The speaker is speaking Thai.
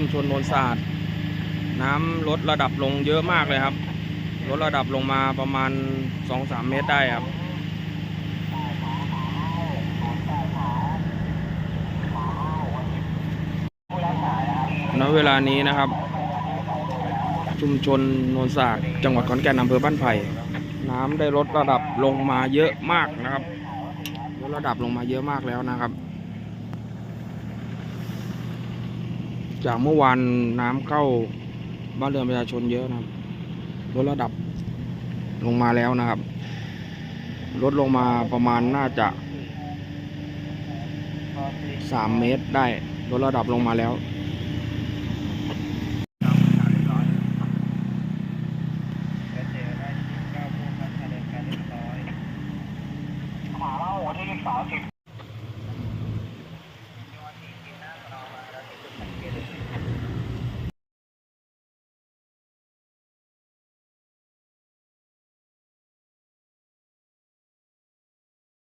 ชุมชนโนนสะอาด น้ำลดระดับลงเยอะมากเลยครับ ลดระดับลงมาประมาณ 2-3 เมตรได้ครับณเวลานี้นะครับ ชุมชนโนนสากจังหวัดขอนแก่นอำเภอบ้านไผ่น้ำได้ลดระดับลงมาเยอะมากนะครับลดระดับลงมาเยอะมากแล้วนะครับ จากเมื่อวานน้ำเข้าบ้านเรือนประชาชนเยอะนะครับลดระดับลงมาแล้วนะครับ ลดลงมาประมาณน่าจะสามเมตรได้ลดระดับลงมาแล้ว